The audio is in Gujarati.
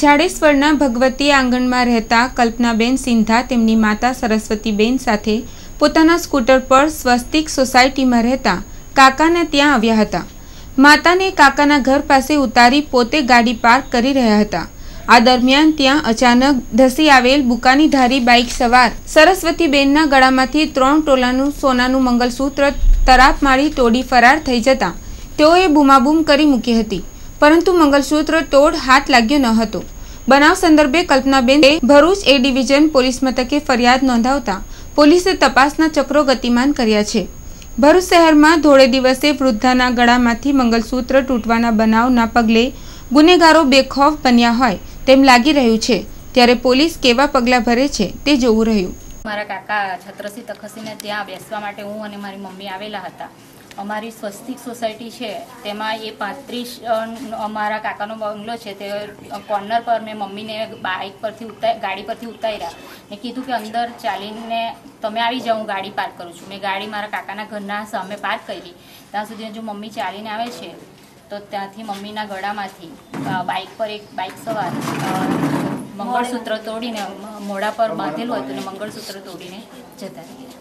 જાડેશ્વરના ભગવતી આંગણમાં રહેતા કલ્પનાબેન સિંધા તેમની માતા સરસ્વતીબેન સાથે પોતાના સ્કૂટર પર સ્વસ્તિક સોસાયટીમાં રહેતા કાકાને ત્યાં આવ્યા હતા. માતાને કાકાના ઘર પાસે ઉતારી પોતે ગાડી પાર્ક કરી રહ્યા હતા. આ દરમિયાન ત્યાં અચાનક ધસી આવેલ બુકાની ધારી બાઇક સવાર સરસ્વતીબેનના ગળામાંથી ત્રણ ટોલાનું સોનાનું મંગલસૂત્ર તરાપ મારી તોડી ફરાર થઈ જતા તેઓએ બૂમાબૂમ કરી મૂકી હતી. પરંતુ મંગલસૂત્ર તોડ હાથ લાગ્યો ન હતો. બનાવ સંદર્ભે Kalpanaben Bharuch A division police મથકે ફરિયાદ નોંધાવતા પોલીસે તપાસના ચક્રો ગતિમાન કર્યા છે. ભરૂચ શહેરમાં ધોળે દિવસે વૃદ્ધાના ગળામાંથી મંગલસૂત્ર તૂટવાના બનાવના પગલે ગુનેગારો બેખોફ બન્યા હોય તેમ લાગી રહ્યું છે. ત્યારે પોલીસ કેવા પગલાં ભરે છે તે જોવું રહ્યું. મારા કાકા છત્રસિંહ તખસીને ત્યાં બેસવા માટે હું અને મારી મમ્મી આવેલા હતા. અમારી સ્વસ્તિક સોસાયટી છે તેમાં એ પાંત્રીસ અમારા કાકાનો બંગલો છે તે કોર્નર પર મેં મમ્મીને બાઇક પરથી ઉતાર ગાડી પરથી ઉતાર્યા. મેં કીધું કે અંદર ચાલીને તમે આવી જાઓ હું ગાડી પાર્ક કરું છું. મેં ગાડી મારા કાકાના ઘરના સામે પાર્ક કરી. ત્યાં સુધી જો મમ્મી ચાલીને આવે છે તો ત્યાંથી મમ્મીના ગળામાંથી બાઇક પર એક બાઇક સવાર મંગળસૂત્ર તોડીને મોઢા પર બાંધેલું હતું ને મંગળસૂત્ર તોડીને જતા રહ્યા.